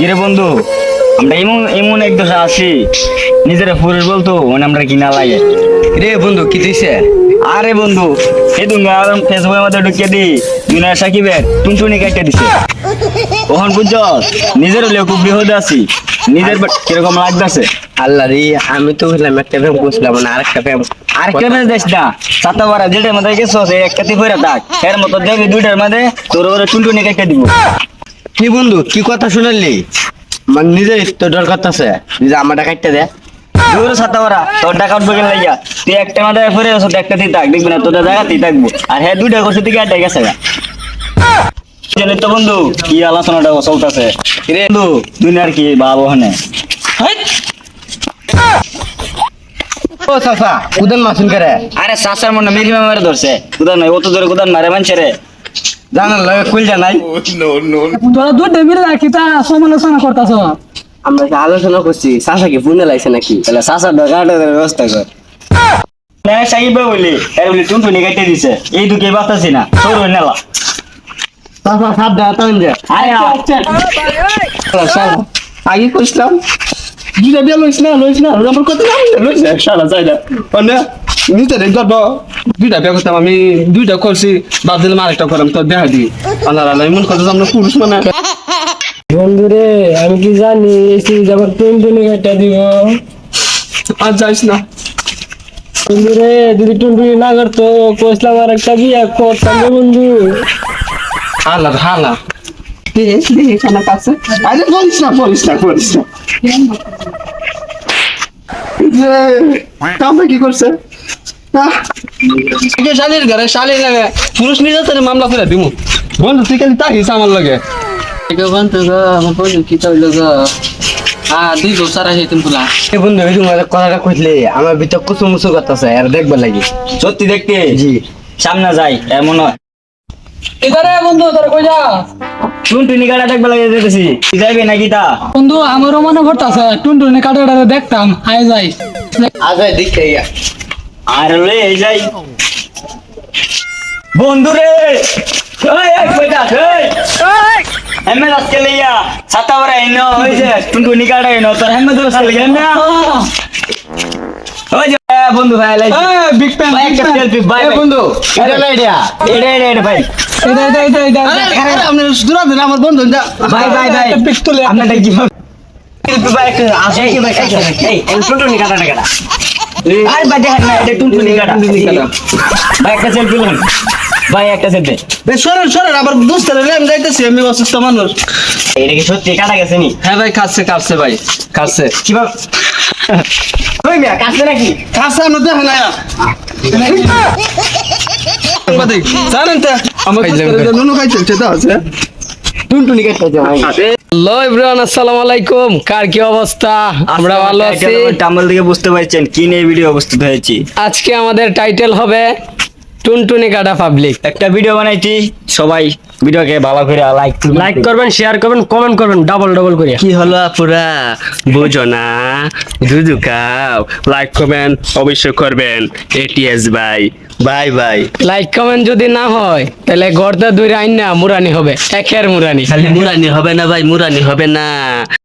কিরে বন্ধু আমরা এমন এমন এক দশা আছি নিজেরা পুরুষ বলতো মানে আমরা কিনা লাগে। রে বন্ধু কি দিছে আরে বন্ধু এই দুঙ্গা ফেসবুকের মধ্যে ঢুকিয়ে দি দুনিয়া সাকিবের টুনটুনি কাটতে দিছে। ওহন বুঝছ নিজের হলেও খুব বিহদে আছি নিজের কীরকম লাগতেছে? আল্লাহ রে আমি তো হলাম একটা প্রেম করছিলাম না আরেকটা প্রেম আর কেন দেশ না? সাতা বারা যেটার মধ্যে গেছো সে এক কাতি ফেরা থাক। এর মতো দেখবি দুইটার মধ্যে তোর ওরা টুনটুনি কাটতে দিব। কি বন্ধু, কি কথা শুনালি? মানে নিজে তো ডর যে আমারটা কাটতে দে। দূর সাতা বারা তোর টাকা উঠবে কেন লাগিয়া? তুই একটা মাথায় ফেরে আসো একটা তুই থাক, দেখবি না তোর জায়গাতেই থাকব। আর হ্যাঁ দুইটা করছে, তুই কাটে গেছে জানি তো বন্ধু, কি আলোচনাটা চলতেছে? রে বন্ধু, দুনিয়ার কি বাবা হনে ও চাচা, উদন মাসুন করে আরে সাসার মনে মেঘি মারে ধরছে। কুদান নাই অত জোরে কুদান মারে মানছে রে। জানার লগে কুলজা নাই। তোরা দুধ মিলে রাখি তা সমালোচনা করতেছ। আমরা কি আলোচনা করছি? চাচা কি ফোনে লাগছে নাকি? তাহলে সাসার দরকারটা ব্যবস্থা কর। না সাকিব ভাই বলি এর বলি টুনটুনি কেটে দিছে। এই দুকে বাতাসি না সরু নেলা চাচা সাপ দেয় তো যে আরে আগে করছিলাম দুটা বিয়া না লইছ না আমার কত নাম লইছ না। সারা যাই না। নিতে রে গড দুইটা বিয়া করতাম আমি দুইটা করছি বাদ দিলাম আরেকটা করলাম তো দেখা দি আল্লাহ আল্লাহ এমন কথা আমরা পুরুষ মানে। বন্ধুরে আমি কি জানি এসি যাবার টুন টুনি কাটা দিব? আর যাইস না। বন্ধুরে যদি টুন টুনি না করতো কইসলাম আর একটা বিয়া করতাম রে বন্ধু। আল্লাহ হালা। দেখ দেখ আমার কাছে। আরে বলিস না বলিস না বলিস না। যে কি করছে? আহ, আগে শালির ঘরে শালির লাগে পুরুষ নির্যাতনের মামলা করে দিমু। বন্ধু তুই খালি তাকিস আমার লাগে। বন্ধু গো আমার বন্ধু কি তৈল গো? দুই বছর আছে তুমি বলা এ বন্ধু এই তোমার কথাটা কইলে আমার ভিতর কুসু মুসু করতেছে আর দেখবার লাগি। সত্যি দেখতে? জি সামনে যাই এমন হয়। এবারে বন্ধু তোর কই যা টুনটুনি কাটা দেখবে লাগে যেতেছি তুই যাইবি নাকি তা? বন্ধু আমারও মনে পড়তাছে টুন টুনি কাটা দেখতাম হাই যাই। আজ দেখতে ইয়া আর রে যাই বন্ধু রে ওই এক এই এমে আজকে লইয়া সাতা বড় এনো ওই যে টুনটুনি কাটা তোর হেমে দোস লাগে না ওই যে বন্ধু ভাই লাই বিগ প্যান ভাই একটা সেলফি বাই বন্ধু এটা না এটা এটা এটা এটা ভাই এটা এটা এটা এটা আরে আপনি দূরা দিন আমার বন্ধু ভাই ভাই ভাই আপনারটা কি ভাই আসে ভাই এই আর ভাই দেখেন না এটা টুনটুনি কাটা। ভাই একটা সেলফি লন ভাই একটা সেলফি বে সরেন সরেন আবার দোস্তের আমি যাইতেছি আমি অসুস্থ মানুষ। এটা কি সত্যি? কাটা গেছে নি? হ্যাঁ ভাই কাটছে কাটছে ভাই কাটছে। কীভাবে ওই মিয়া কাছে নাকি? কাছে আমরা দেখেন না জানেন তো। আমার নুনু খাইছে তো আছে। টুনটুনি কেটে যাও ভাই হ্যালো এভরিওয়ান আসসালামু আলাইকুম। কার কি অবস্থা? আমরা ভালো আছি। টাম্বল থেকে বুঝতে পারছেন কি নিয়ে ভিডিও উপস্থিত হয়েছি। আজকে আমাদের টাইটেল হবে টুনটুনি কাটা পাবলিক একটা ভিডিও বানাইছি সবাই ভিডিওকে ভালো করে লাইক লাইক করবেন শেয়ার করবেন কমেন্ট করবেন ডাবল ডাবল করে। কি হলো আপুরা? বুঝো না। খাও। লাইক কমেন্ট অবশ্যই করবেন। এটিএস ভাই। বাই বাই লাইক কমেন্ট যদি না হয় তাহলে গর্দা দুই আইন না মুরানি হবে। একের মুরানি। খালি মুরানি হবে না ভাই মুরানি হবে না।